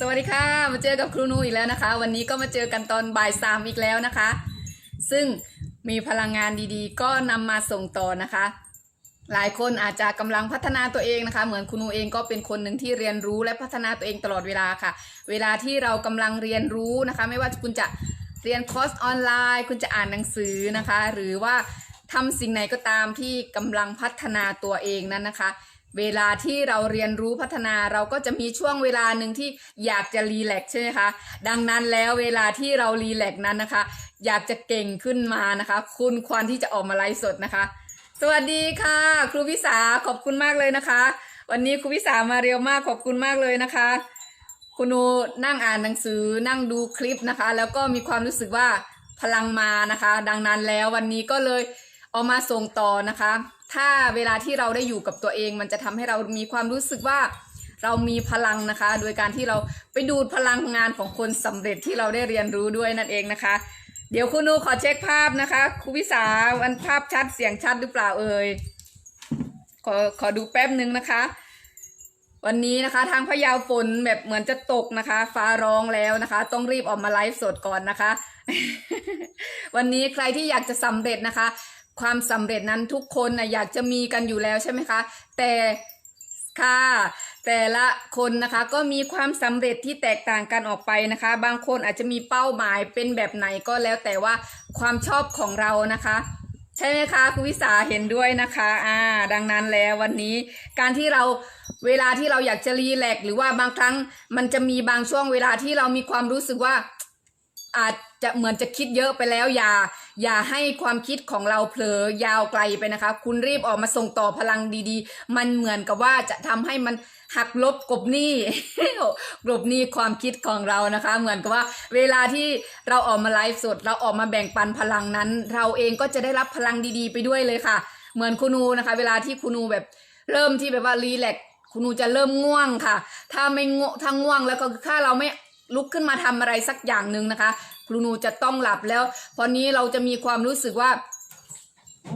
สวัสดีค่ะ มาเจอกับครูนูอีกแล้วนะคะ วันนี้ก็มาเจอกันตอนบ่ายสามอีกแล้วนะคะ ซึ่งมีพลังงานดีๆ ก็นำมาส่งต่อนะคะ หลายคนอาจจะกำลังพัฒนาตัวเองนะคะ เหมือนคุณนูเองก็เป็นคนหนึ่งที่เรียนรู้และพัฒนาตัวเองตลอดเวลาค่ะ เวลาที่เรากำลังเรียนรู้นะคะ ไม่ว่าคุณจะเรียนคอร์สออนไลน์ คุณจะอ่านหนังสือนะคะ หรือว่าทำสิ่งไหนก็ตามที่กำลังพัฒนาตัวเองนั้นนะคะ เวลาที่เราเรียนรู้พัฒนาเราก็จะมีช่วงเวลาหนึ่งที่อยากจะรีแลกซ์ใช่ไหมคะ ดังนั้นแล้วเวลาที่เรารีแลกนั้นนะคะ อยากจะเก่งขึ้นมานะคะ คุณควรที่จะออกมาไลฟ์สดนะคะ สวัสดีค่ะ ครูพิสาขอบคุณมากเลยนะคะ วันนี้ครูพิสามาเร็วมากขอบคุณมากเลยนะคะ คุณนูนั่งอ่านหนังสือนั่งดูคลิปนะคะ แล้วก็มีความรู้สึกว่าพลังมานะคะ ดังนั้นแล้ววันนี้ก็เลยเอามาส่งต่อนะคะ ถ้าเวลาที่เราได้อยู่กับตัวเอง มันจะทำให้เรามีความรู้สึกว่าเรามีพลังนะคะ โดยการที่เราไปดูดพลังงานของคนสำเร็จที่เราได้เรียนรู้ด้วยนั่นเองนะคะ เดี๋ยวคุณนูขอเช็คภาพนะคะครูพิสาวันภาพชัดเสียงชัดหรือเปล่าเอ่ยขอขอดูแป๊บนึงนะคะ วันนี้นะคะทางพะเยาฝนแบบเหมือนจะตกนะคะ ฟ้าร้องแล้วนะคะ ต้องรีบออกมาไลฟ์สดก่อนนะคะ วันนี้ใครที่อยากจะสำเร็จนะคะ ความสำเร็จนั้นทุกคนนะอยากจะมีกันอยู่แล้วใช่ไหมคะ แต่ค่ะแต่ละคนนะคะก็มีความสำเร็จที่แตกต่างกันออกไปนะคะ บางคนอาจจะมีเป้าหมายเป็นแบบไหนก็แล้วแต่ว่าความชอบของเรานะคะ ใช่ไหมคะคุณวิสาเห็นด้วยนะคะอ่าดังนั้นแล้ววันนี้การที่เราเวลาที่เราอยากจะรีแลกหรือว่าบางครั้งมันจะมีบางช่วงเวลาที่เรามีความรู้สึกว่าอาจจะเหมือนจะคิดเยอะไปแล้วอย่า อย่าให้ความคิดของเราเผลอยาวไกลไปนะคะ คุณรีบออกมาส่งต่อพลังดีๆ มันเหมือนกับว่าจะทำให้มันหักลบกลบหนี้กลบหนี้ความคิดของเรานะคะ เหมือนกับว่า เวลาที่เราออกมาไลฟ์สด เราออกมาแบ่งปันพลังนั้น เราเองก็จะได้รับพลังดีๆ ไปด้วยเลยค่ะ เหมือนคุณูนะคะ เวลาที่คุณูแบบเริ่มที่แบบว่ารีแลกคุณูจะเริ่มง่วงค่ะ ถ้าไม่ง่วงถ้าง่วงแล้วก็ถ้าเราไม่ลุกขึ้นมาทำอะไรสักอย่างหนึ่งนะคะ ครูนูจะต้องหลับแล้ว พอนี้เราจะมีความรู้สึกว่า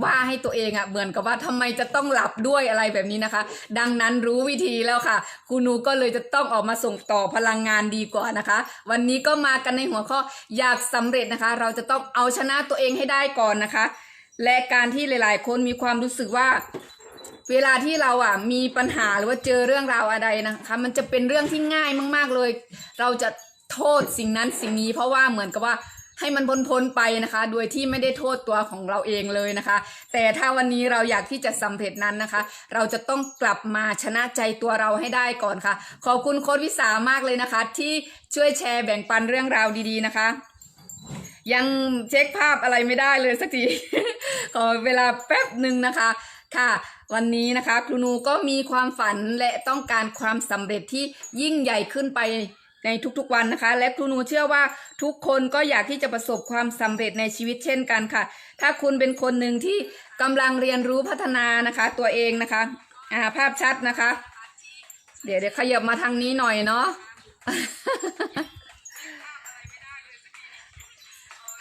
ว่าให้ตัวเองอะ่ะเหมือนกับว่าทำไมจะต้องหลับด้วยอะไรแบบนี้นะคะ ดังนั้นรู้วิธีแล้วค่ะครูนูก็เลยจะต้องออกมาส่งต่อพลังงานดีกว่านะคะ วันนี้ก็มากันในหัวข้ออยากสำเร็จนะคะ เราจะต้องเอาชนะตัวเองให้ได้ก่อนนะคะ และการที่หลาย ๆ คนมีความรู้สึกว่าเวลาที่เราอะมีปัญหาหรือว่าเจอเรื่องราวอะไรนะคะ มันจะเป็นเรื่องที่ง่ายมาก ๆเลย เราจะ โทษสิ่งนั้นสิ่งนี้ เพราะว่าเหมือนกับว่าให้มันพ้นพ้นๆไปนะคะ โดยที่ไม่ได้โทษตัวของเราเองเลยนะคะ แต่ถ้าวันนี้เราอยากที่จะสำเร็จนั้นนะคะ เราจะต้องกลับมาชนะใจตัวเราให้ได้ก่อนค่ะ ขอบคุณโค้ดวิสามากเลยนะคะ ที่ช่วยแชร์แบ่งปันเรื่องราวดีๆนะคะ ยังเช็คภาพอะไรไม่ได้เลยสักทีขอเวลาแป๊บหนึ่งนะคะค่ะวันนี้นะคะครูนูก็มีความฝันและต้องการความสำเร็จที่ยิ่งใหญ่ขึ้นไป ในทุกๆวันนะคะ และครูนูเชื่อว่าทุกคนก็อยากที่จะประสบความสำเร็จในชีวิตเช่นกันค่ะ ถ้าคุณเป็นคนหนึ่งที่กำลังเรียนรู้พัฒนานะคะ ตัวเองนะคะอ่าภาพชัดนะคะ เดี๋ยวเดี๋ยวขยับมาทางนี้หน่อยเนาะ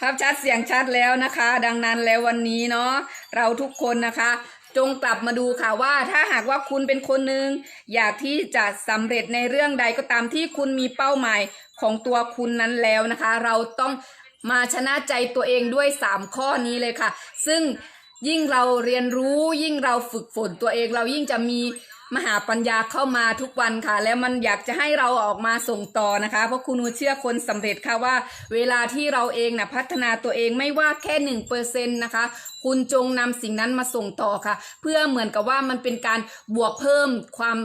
ภาพชัดเสียงชัดแล้วนะคะ ดังนั้นแล้ววันนี้เนาะเราทุกคนนะคะ จงกลับมาดูค่ะว่าถ้าหากว่าคุณเป็นคนหนึ่งอยากที่จะสำเร็จในเรื่องใดก็ตามที่คุณมีเป้าหมายของตัวคุณนั้นแล้วนะคะ เราต้องมาชนะใจตัวเองด้วย 3 ข้อนี้เลยค่ะ ซึ่งยิ่งเราเรียนรู้ยิ่งเราฝึกฝนตัวเองเรายิ่งจะมีมหาปัญญาเข้ามาทุกวันค่ะ แล้วมันอยากจะให้เราออกมาส่งต่อนะคะ เพราะคุณนูเชื่อคนสำเร็จค่ะว่า เวลาที่เราเองนะพัฒนาตัวเองไม่ว่าแค่หนึ่งเปอร์เซ็นต์นะคะ คุณจงนำสิ่งนั้นมาส่งต่อค่ะ เพื่อเหมือนกับว่ามันเป็นการบวกเพิ่มความ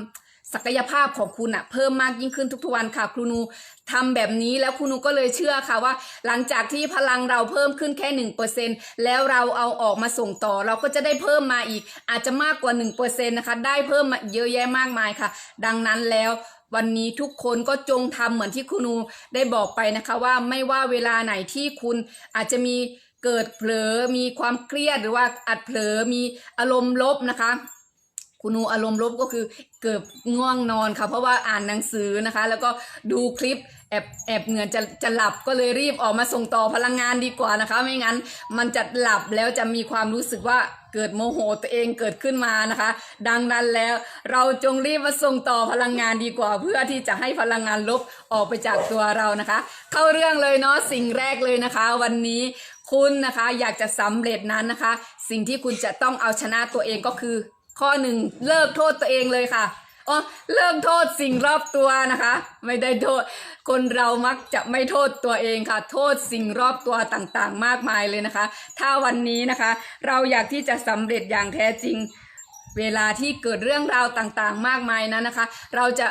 ศักยภาพของคุณอะเพิ่มมากยิ่งขึ้นทุกๆวันค่ะ ครูนูทำแบบนี้แล้วครูนูก็เลยเชื่อค่ะว่า หลังจากที่พลังเราเพิ่มขึ้นแค่หนึ่งเปอร์เซ็นแล้วเราเอาออกมาส่งต่อ เราก็จะได้เพิ่มมาอีก อาจจะมากกว่าหนึ่งเปอร์เซ็นนะคะ ได้เพิ่มมาเยอะแยะมากมายค่ะ ดังนั้นแล้ววันนี้ทุกคนก็จงทำเหมือนที่ครูนูได้บอกไปนะคะ ว่าไม่ว่าเวลาไหนที่คุณอาจจะมี เกิดเผลอมีความเครียดหรือว่าอาจเผลอมีอารมณ์ลบนะคะคุณนูอารมณ์ลบก็คือเกิดง่วงนอนค่ะเพราะว่าอ่านหนังสือนะคะ แล้วก็ดูคลิปแอบแอบเหงื่อจะจะหลับก็เลยรีบออกมาส่งต่อพลังงานดีกว่านะคะ ไม่งั้นมันจะหลับแล้วจะมีความรู้สึกว่าเกิดโมโหตัวเองเกิดขึ้นมานะคะ ดังนั้นแล้วเราจงรีบมาส่งต่อพลังงานดีกว่า เพื่อที่จะให้พลังงานลบออกไปจากตัวเรานะคะ เข้าเรื่องเลยเนาะสิ่งแรกเลยนะคะ วันนี้ คุณนะคะอยากจะสำเร็จนั้นนะคะ สิ่งที่คุณจะต้องเอาชนะตัวเองก็คือ ข้อหนึ่งเลิกโทษตัวเองเลยค่ะอ๋อเลิกโทษสิ่งรอบตัวนะคะ ไม่ได้โทษ คนเรามักจะไม่โทษตัวเองค่ะ โทษสิ่งรอบตัวต่างๆ มากมายเลยนะคะ ถ้าวันนี้นะคะ เราอยากที่จะสำเร็จอย่างแท้จริง เวลาที่เกิดเรื่องราวต่างๆ มากมายนั้นนะคะ เราจะ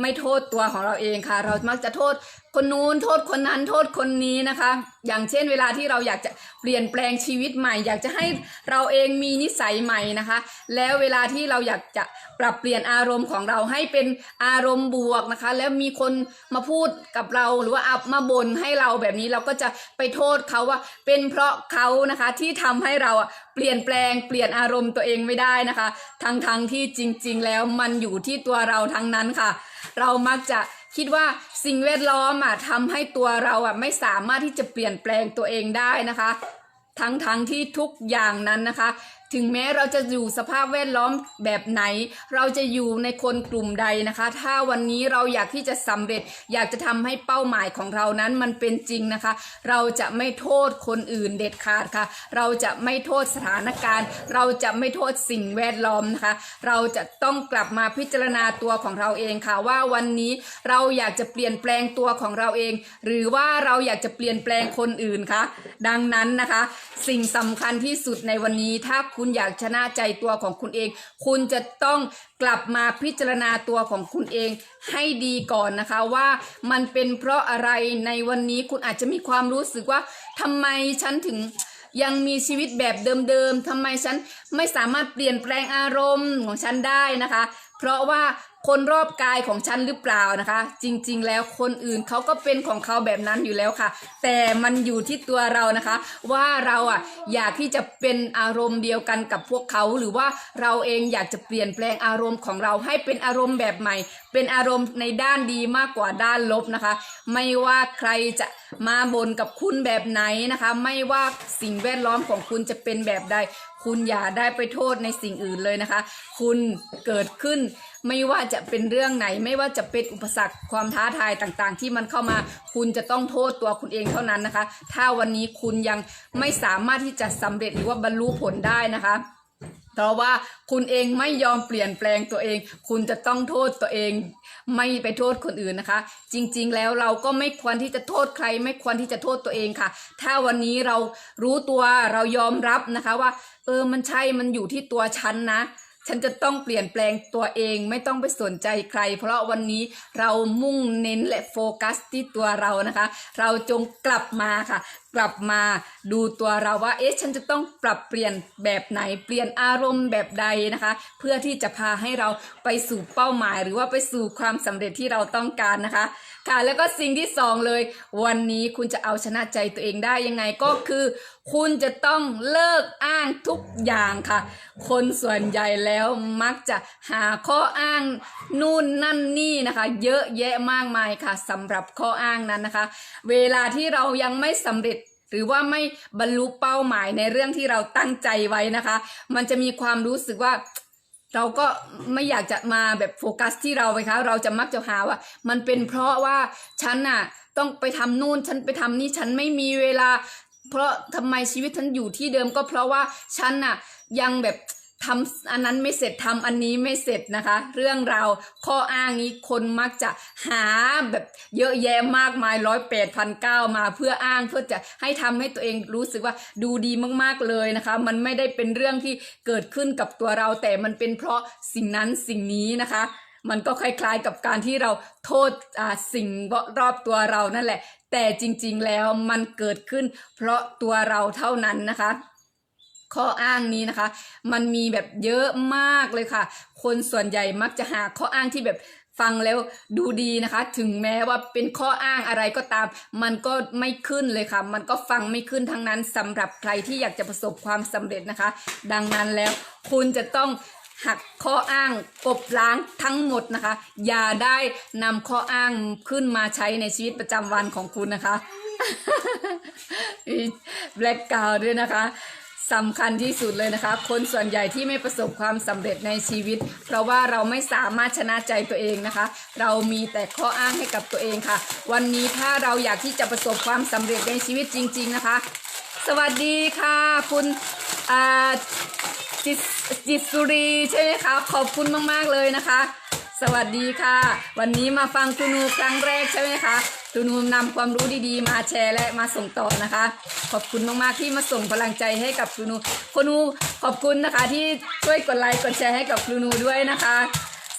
ไม่โทษตัวของเราเองค่ะ เรามักจะโทษคนนู้นโทษคนนั้นโทษคนนี้นะคะ อย่างเช่นเวลาที่เราอยากจะเปลี่ยนแปลงชีวิตใหม่ อยากจะให้เราเองมีนิสัยใหม่นะคะ แล้วเวลาที่เราอยากจะปรับเปลี่ยนอารมณ์ของเราให้เป็นอารมณ์บวกนะคะ แล้วมีคนมาพูดกับเราหรือว่าอับมาบ่นให้เราแบบนี้เราก็จะไปโทษเขาว่าเป็นเพราะเขานะคะที่ทำให้เราเปลี่ยนแปลงเปลี่ยนอารมณ์ตัวเองไม่ได้นะคะทั้งๆทที่จริง ๆ แล้วมันอยู่ที่ตัวเราทั้งนั้นค่ะ เรามักจะคิดว่าสิ่งแวดล้อมอะทำให้ตัวเราอะไม่สามารถที่จะเปลี่ยนแปลงตัวเองได้นะคะ ทั้งทั้งที่ทุกอย่างนั้นนะคะ ถึงแม้เราจะอยู่สภาพแวดล้อมแบบไหน เราจะอยู่ในคนกลุ่มใดนะคะ ถ้าวันนี้เราอยากที่จะสำเร็จ อยากจะทำให้เป้าหมายของเรานั้นมันเป็นจริงนะคะ เราจะไม่โทษคนอื่นเด็ดขาดค่ะ เราจะไม่โทษสถานการณ์ เราจะไม่โทษสิ่งแวดล้อมนะคะ เราจะต้องกลับมาพิจารณาตัวของเราเองค่ะว่าวันนี้เราอยากจะเปลี่ยนแปลงตัวของเราเอง หรือว่าเราอยากจะเปลี่ยนแปลงคนอื่นคะดังนั้นนะคะ สิ่งสำคัญที่สุดในวันนี้ถ้าคุณณอยากชนะใจตัวของคุณเอง คุณจะต้องกลับมาพิจารณาตัวของคุณเองให้ดีก่อนนะคะว่ามันเป็นเพราะอะไรในวันนี้คุณอาจจะมีความรู้สึกว่าทำไมฉันถึงยังมีชีวิตแบบเดิมๆทำไมฉันไม่สามารถเปลี่ยนแปลงอารมณ์ของฉันได้นะคะ เพราะว่า คนรอบกายของฉันหรือเปล่านะคะ จริงๆ แล้วคนอื่นเขาก็เป็นของเขาแบบนั้นอยู่แล้วค่ะ แต่มันอยู่ที่ตัวเรานะคะ ว่าเราอะอยากที่จะเป็นอารมณ์เดียวกันกับพวกเขาหรือว่าเราเองอยากจะเปลี่ยนแปลงอารมณ์ของเราให้เป็นอารมณ์แบบใหม่ เป็นอารมณ์ในด้านดีมากกว่าด้านลบนะคะ ไม่ว่าใครจะมาบ่นกับคุณแบบไหนนะคะ ไม่ว่าสิ่งแวดล้อมของคุณจะเป็นแบบใด คุณอย่าได้ไปโทษในสิ่งอื่นเลยนะคะ คุณเกิดขึ้น ไม่ว่าจะเป็นเรื่องไหน ไม่ว่าจะเป็นอุปสรรคความท้าทายต่างๆ ที่มันเข้ามา คุณจะต้องโทษตัวคุณเองเท่านั้นนะคะ ถ้าวันนี้คุณยังไม่สามารถที่จะสำเร็จหรือว่าบรรลุผลได้นะคะเพราะว่าคุณเองไม่ยอมเปลี่ยนแปลงตัวเอง คุณจะต้องโทษตัวเอง ไม่ไปโทษคนอื่นนะคะ จริงๆแล้วเราก็ไม่ควรที่จะโทษใคร ไม่ควรที่จะโทษตัวเองค่ะ ถ้าวันนี้เรารู้ตัวเรายอมรับนะคะว่า เออมันใช่มันอยู่ที่ตัวฉันนะ ฉันจะต้องเปลี่ยนแปลงตัวเองไม่ต้องไปสนใจใคร เพราะวันนี้เรามุ่งเน้นและโฟกัสที่ตัวเรานะคะ เราจงกลับมาค่ะ กลับมาดูตัวเราว่า เอ๊ะ ฉันจะต้องปรับเปลี่ยนแบบไหน เปลี่ยนอารมณ์แบบใดนะคะ เพื่อที่จะพาให้เราไปสู่เป้าหมาย หรือว่าไปสู่ความสำเร็จที่เราต้องการนะคะ ค่ะ แล้วก็สิ่งที่สองเลย วันนี้คุณจะเอาชนะใจตัวเองได้ยังไงก็คือ คุณจะต้องเลิกอ้างทุกอย่างค่ะ คนส่วนใหญ่แล้วมักจะหาข้ออ้างนู่นนั่นนี่นะคะ เยอะแยะมากมายค่ะสำหรับข้ออ้างนั้นนะคะ เวลาที่เรายังไม่สำเร็จ หรือว่าไม่บรรลุเป้าหมายในเรื่องที่เราตั้งใจไว้นะคะ มันจะมีความรู้สึกว่าเราก็ไม่อยากจะมาแบบโฟกัสที่เราไปคะเราจะมักจะหาว่า มันเป็นเพราะว่าฉันน่ะต้องไปทำนู่นฉันไปทำนี่ฉันไม่มีเวลา เพราะทำไมชีวิตฉันอยู่ที่เดิมก็เพราะว่าฉันน่ะยังแบบ ทำอันนั้นไม่เสร็จทำอันนี้ไม่เสร็จนะคะ เรื่องราวข้ออ้างนี้คนมักจะหาแบบเยอะแยะมากมายร้อยแปดพันเก้ามาเพื่ออ้างเพื่อจะให้ทำให้ตัวเองรู้สึกว่าดูดีมากๆเลยนะคะ มันไม่ได้เป็นเรื่องที่เกิดขึ้นกับตัวเรา แต่มันเป็นเพราะสิ่งนั้นสิ่งนี้นะคะมันก็คล้ายๆกับการที่เราโทษอ่าสิ่งรอบตัวเรานั่นแหละ แต่จริงๆแล้วมันเกิดขึ้นเพราะตัวเราเท่านั้นนะคะ ข้ออ้างนี้นะคะ มันมีแบบเยอะมากเลยค่ะ คนส่วนใหญ่มักจะหาข้ออ้างที่แบบฟังแล้วดูดีนะคะ ถึงแม้ว่าเป็นข้ออ้างอะไรก็ตาม มันก็ไม่ขึ้นเลยค่ะ มันก็ฟังไม่ขึ้นทั้งนั้นสำหรับใครที่อยากจะประสบความสำเร็จนะคะ ดังนั้นแล้วคุณจะต้องหักข้ออ้างกบล้างทั้งหมดนะคะ อย่าได้นำข้ออ้างขึ้นมาใช้ในชีวิตประจำวันของคุณนะคะแบล็กกาวด้วยนะคะ สำคัญที่สุดเลยนะคะ คนส่วนใหญ่ที่ไม่ประสบความสำเร็จในชีวิต เพราะว่าเราไม่สามารถชนะใจตัวเองนะคะ เรามีแต่ข้ออ้างให้กับตัวเองค่ะ วันนี้ถ้าเราอยากที่จะประสบความสำเร็จในชีวิตจริง ๆนะคะ สวัสดีค่ะ คุณจิตจิตสุรีใช่ไหมคะ ขอบคุณมาก ๆ เลยนะคะ สวัสดีค่ะ วันนี้มาฟังครูนูครั้งแรกใช่ไหมคะครูนูนำความรู้ดีๆ มาแชร์และมาส่งต่อนะคะ ขอบคุณมากๆที่มาส่งพลังใจให้กับครูนูครูนูขอบคุณนะคะ ที่ช่วยกดไลค์กดแชร์ให้กับครูนูด้วยนะคะ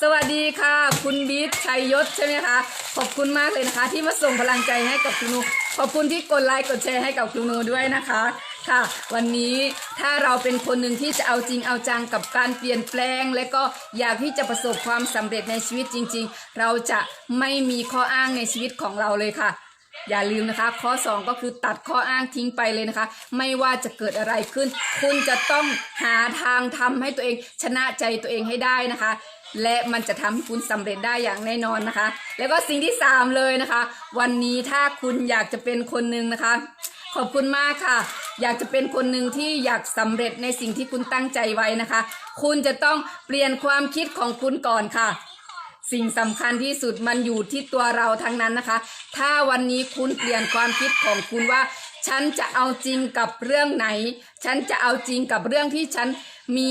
สวัสดีค่ะ คุณบิ๊กชัยยศใช่ไหมคะขอบคุณมากเลยนะคะ ที่มาส่งพลังใจให้กับครูนูขอบคุณที่กดไลค์กดแชร์ให้กับครูนูด้วยนะคะ ค่ะ วันนี้ถ้าเราเป็นคนหนึ่งที่จะเอาจริงเอาจังกับการเปลี่ยนแปลง และก็อยากที่จะประสบความสำเร็จในชีวิตจริง ๆ เราจะไม่มีข้ออ้างในชีวิตของเราเลยค่ะ อย่าลืมนะคะ ข้อ 2 ก็คือตัดข้ออ้างทิ้งไปเลยนะคะ ไม่ว่าจะเกิดอะไรขึ้น คุณจะต้องหาทางทำให้ตัวเองชนะใจตัวเองให้ได้นะคะและมันจะทำให้คุณสำเร็จได้อย่างแน่นอนนะคะ แล้วก็สิ่งที่ 3 เลยนะคะ วันนี้ถ้าคุณอยากจะเป็นคนหนึ่งนะคะ ขอบคุณมากค่ะ อยากจะเป็นคนหนึ่งที่อยากสำเร็จในสิ่งที่คุณตั้งใจไว้นะคะ คุณจะต้องเปลี่ยนความคิดของคุณก่อนค่ะ สิ่งสำคัญที่สุดมันอยู่ที่ตัวเราทั้งนั้นนะคะ ถ้าวันนี้คุณเปลี่ยนความคิดของคุณว่า ฉันจะเอาจริงกับเรื่องไหน ฉันจะเอาจริงกับเรื่องที่ฉันมี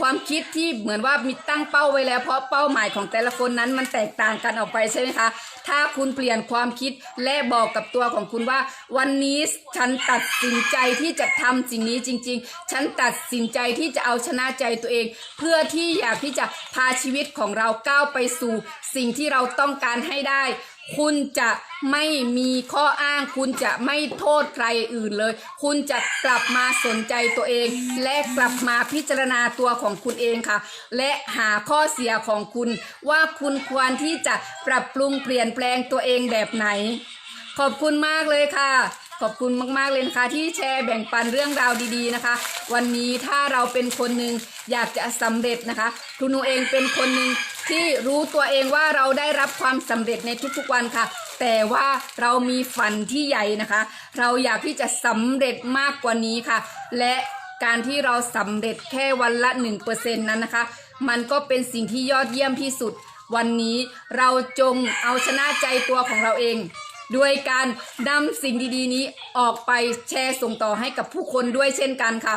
ความคิดที่เหมือนว่ามีตั้งเป้าไว้แล้ว เพราะเป้าหมายของแต่ละคนนั้นมันแตกต่างกันออกไปใช่ไหมคะ ถ้าคุณเปลี่ยนความคิดและบอกกับตัวของคุณว่า วันนี้ฉันตัดสินใจที่จะทำสิ่งนี้จริง ๆ ฉันตัดสินใจที่จะเอาชนะใจตัวเอง เพื่อที่อยากที่จะพาชีวิตของเราก้าวไปสู่สิ่งที่เราต้องการให้ได้ คุณจะไม่มีข้ออ้าง คุณจะไม่โทษใครอื่นเลย คุณจะกลับมาสนใจตัวเอง และกลับมาพิจารณาตัวของคุณเองค่ะ และหาข้อเสียของคุณ ว่าคุณควรที่จะปรับปรุงเปลี่ยนแปลงตัวเองแบบไหน ขอบคุณมากเลยค่ะ ขอบคุณมากๆเลยนะคะ ที่แชร์แบ่งปันเรื่องราวดีๆนะคะ วันนี้ถ้าเราเป็นคนหนึ่งอยากจะสำเร็จนะคะครูหนูเองเป็นคนหนึ่งที่รู้ตัวเองว่าเราได้รับความสำเร็จในทุกๆวันค่ะ แต่ว่าเรามีฝันที่ใหญ่นะคะ เราอยากที่จะสำเร็จมากกว่านี้ค่ะ และการที่เราสำเร็จแค่วันละ 1%นั้นนะคะ มันก็เป็นสิ่งที่ยอดเยี่ยมที่สุด วันนี้เราจงเอาชนะใจตัวของเราเอง ด้วยการนำสิ่งดีๆ นี้ออกไปแชร์ส่งต่อให้กับผู้คนด้วยเช่นกันค่ะ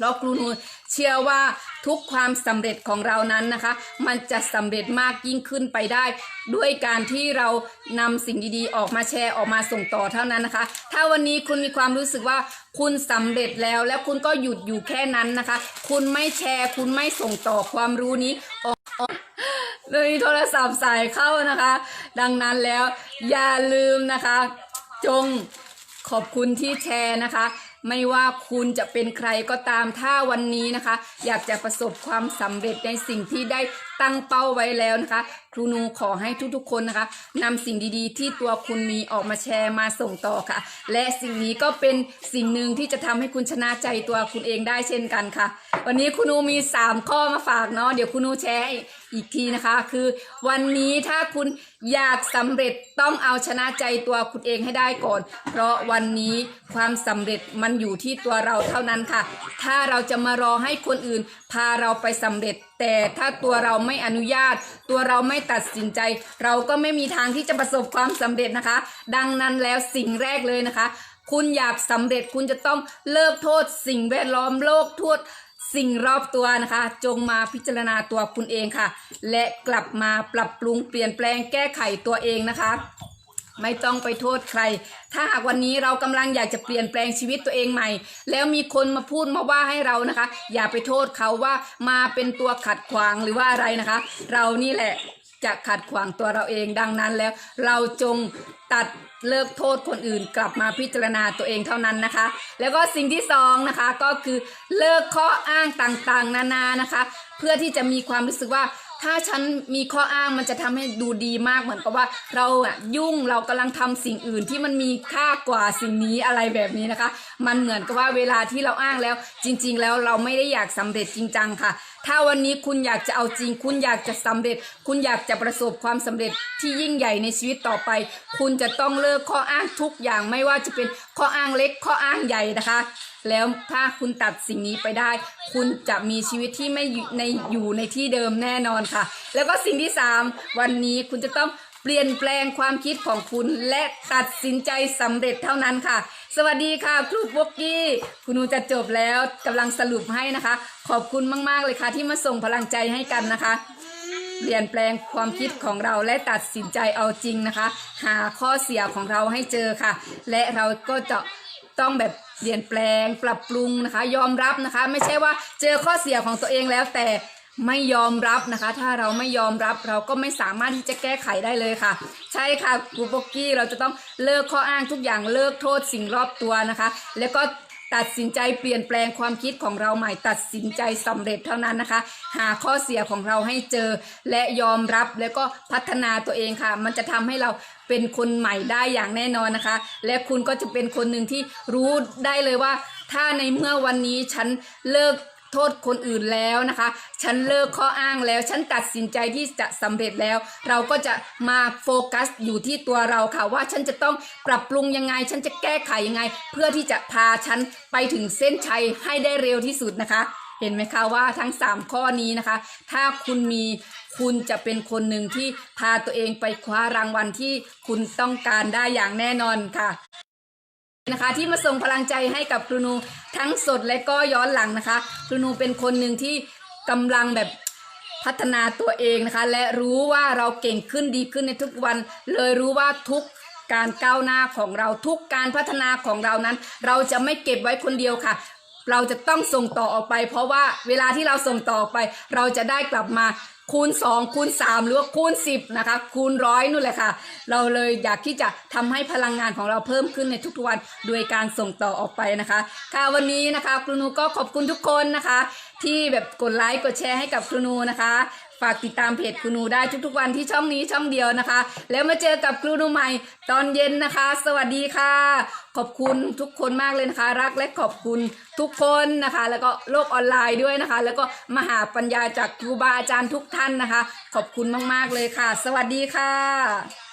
แล้วครูนูเชื่อว่าทุกความสำเร็จของเรานั้นนะคะ มันจะสำเร็จมากยิ่งขึ้นไปได้ ด้วยการที่เรานำสิ่งดีๆ ออกมาแชร์ออกมาส่งต่อเท่านั้นนะคะ ถ้าวันนี้คุณมีความรู้สึกว่าคุณสำเร็จแล้ว แล้วคุณก็หยุดอยู่แค่นั้นนะคะ คุณไม่แชร์ คุณไม่ส่งต่อความรู้นี้ เลยโทรศัพท์สายเข้านะคะ ดังนั้นแล้วอย่าลืมนะคะ จงขอบคุณที่แชร์นะคะ ไม่ว่าคุณจะเป็นใครก็ตามถ้าวันนี้นะคะ อยากจะประสบความสำเร็จในสิ่งที่ได้ตั้งเป้าไว้แล้วนะคะ ครูนูขอให้ทุกๆคนนะคะนำสิ่งดีๆ ที่ตัวคุณมีออกมาแชร์มาส่งต่อค่ะ และสิ่งนี้ก็เป็นสิ่งหนึ่งที่จะทำให้คุณชนะใจตัวคุณเองได้เช่นกันค่ะ วันนี้ครูนูมี 3 ข้อมาฝากเนาะเดี๋ยวครูนูแชร์ อีกทีนะคะ คือวันนี้ถ้าคุณอยากสำเร็จต้องเอาชนะใจตัวคุณเองให้ได้ก่อน เพราะวันนี้ความสำเร็จมันอยู่ที่ตัวเราเท่านั้นค่ะ ถ้าเราจะมารอให้คนอื่น พาเราไปสำเร็จ แต่ถ้าตัวเราไม่อนุญาต ตัวเราไม่ตัดสินใจ เราก็ไม่มีทางที่จะประสบความสำเร็จนะคะ ดังนั้นแล้วสิ่งแรกเลยนะคะ คุณอยากสำเร็จคุณจะต้องเลิกโทษสิ่งแวดล้อมโลกโทษ สิ่งรอบตัวนะคะ จงมาพิจารณาตัวคุณเองค่ะ และกลับมาปรับปรุงเปลี่ยนแปลงแก้ไขตัวเองนะคะ ไม่ต้องไปโทษใคร ถ้าหากวันนี้เรากำลังอยากจะเปลี่ยนแปลงชีวิตตัวเองใหม่ แล้วมีคนมาพูดมาว่าให้เรานะคะ อย่าไปโทษเขาว่ามาเป็นตัวขัดขวางหรือว่าอะไรนะคะ เรานี่แหละ จะขัดขวางตัวเราเองดังนั้นแล้ว เราจงตัดเลิกโทษคนอื่นกลับมาพิจารณาตัวเองเท่านั้นนะคะ แล้วก็สิ่งที่สองนะคะก็คือเลิกข้ออ้างต่างๆ นานานะคะ เพื่อที่จะมีความรู้สึกว่าถ้าฉันมีข้ออ้างมันจะทำให้ดูดีมากเหมือนกับว่าเราอะยุ่งเรากำลังทำสิ่งอื่นที่มันมีค่ากว่าสิ่งนี้อะไรแบบนี้นะคะ มันเหมือนกับว่าเวลาที่เราอ้างแล้ว จริง ๆ แล้วเราไม่ได้อยากสำเร็จจริงจังค่ะ ถ้าวันนี้คุณอยากจะเอาจริง คุณอยากจะสำเร็จ คุณอยากจะประสบความสำเร็จที่ยิ่งใหญ่ในชีวิตต่อไป คุณจะต้องเลิกข้ออ้างทุกอย่างไม่ว่าจะเป็นข้ออ้างเล็กข้ออ้างใหญ่นะคะ แล้วถ้าคุณตัดสิ่งนี้ไปได้ คุณจะมีชีวิตที่ไม่ในอยู่ในที่เดิมแน่นอนค่ะ แล้วก็สิ่งที่สามวันนี้คุณจะต้องเปลี่ยนแปลงความคิดของคุณและตัดสินใจสำเร็จเท่านั้นค่ะ สวัสดีค่ะครูโบกกี้คุณหนูจะจบแล้วกำลังสรุปให้นะคะ ขอบคุณมาก ๆ เลยค่ะ ที่มาส่งพลังใจให้กันนะคะ เปลี่ยนแปลงความคิดของเราและตัดสินใจเอาจริงนะคะ หาข้อเสียของเราให้เจอค่ะ และเราก็จะต้องแบบเปลี่ยนแปลงปรับปรุงนะคะ ยอมรับนะคะ ไม่ใช่ว่าเจอข้อเสียของตัวเองแล้วแต่ ไม่ยอมรับนะคะ ถ้าเราไม่ยอมรับเราก็ไม่สามารถที่จะแก้ไขได้เลยค่ะ ใช่ค่ะครูโบกี้เราจะต้องเลิกข้ออ้างทุกอย่างเลิกโทษสิ่งรอบตัวนะคะ แล้วก็ตัดสินใจเปลี่ยนแปลงความคิดของเราใหม่ตัดสินใจสำเร็จเท่านั้นนะคะ หาข้อเสียของเราให้เจอและยอมรับแล้วก็พัฒนาตัวเองค่ะ มันจะทำให้เราเป็นคนใหม่ได้อย่างแน่นอนนะคะ และคุณก็จะเป็นคนหนึ่งที่รู้ได้เลยว่า ถ้าในเมื่อวันนี้ฉันเลิก โทษคนอื่นแล้วนะคะ ฉันเลิกข้ออ้างแล้ว ฉันตัดสินใจที่จะสำเร็จแล้ว เราก็จะมาโฟกัสอยู่ที่ตัวเราค่ะ ว่าฉันจะต้องปรับปรุงยังไง ฉันจะแก้ไขยังไง เพื่อที่จะพาฉันไปถึงเส้นชัยให้ได้เร็วที่สุดนะคะ เห็นไหมคะว่าทั้ง 3 ข้อนี้นะคะ ถ้าคุณมีคุณจะเป็นคนหนึ่งที่พาตัวเองไปคว้ารางวัลที่คุณต้องการได้อย่างแน่นอนค่ะ นะคะที่มาส่งพลังใจให้กับครูนูทั้งสดและก็ย้อนหลังนะคะครูนูเป็นคนหนึ่งที่กำลังแบบพัฒนาตัวเองนะคะ และรู้ว่าเราเก่งขึ้นดีขึ้นในทุกวัน เลยรู้ว่าทุกการก้าวหน้าของเราทุกการพัฒนาของเรานั้น เราจะไม่เก็บไว้คนเดียวค่ะ เราจะต้องส่งต่อออกไป เพราะว่าเวลาที่เราส่งต่อออกไป เราจะได้กลับมา คูณ 2 คูณ 3 หรือว่าคูณ 10 นะคะ คูณร้อยนู่นแหละค่ะ เราเลยอยากที่จะทำให้พลังงานของเราเพิ่มขึ้นในทุกๆวันโดยการส่งต่อออกไปนะคะ ค่ะวันนี้นะคะครูนูก็ขอบคุณทุกคนนะคะ ที่แบบกดไลค์กดแชร์ให้กับครูนูนะคะ ฝากติดตามเพจครูนูได้ทุกๆวันที่ช่องนี้ช่องเดียวนะคะ แล้วมาเจอกับครูนูใหม่ตอนเย็นนะคะ สวัสดีค่ะ ขอบคุณทุกคนมากเลยนะคะ รักและขอบคุณทุกคนนะคะ แล้วก็โลกออนไลน์ด้วยนะคะ แล้วก็มหาปัญญาจากครูบาอาจารย์ทุกท่านนะคะ ขอบคุณมากๆเลยค่ะ สวัสดีค่ะ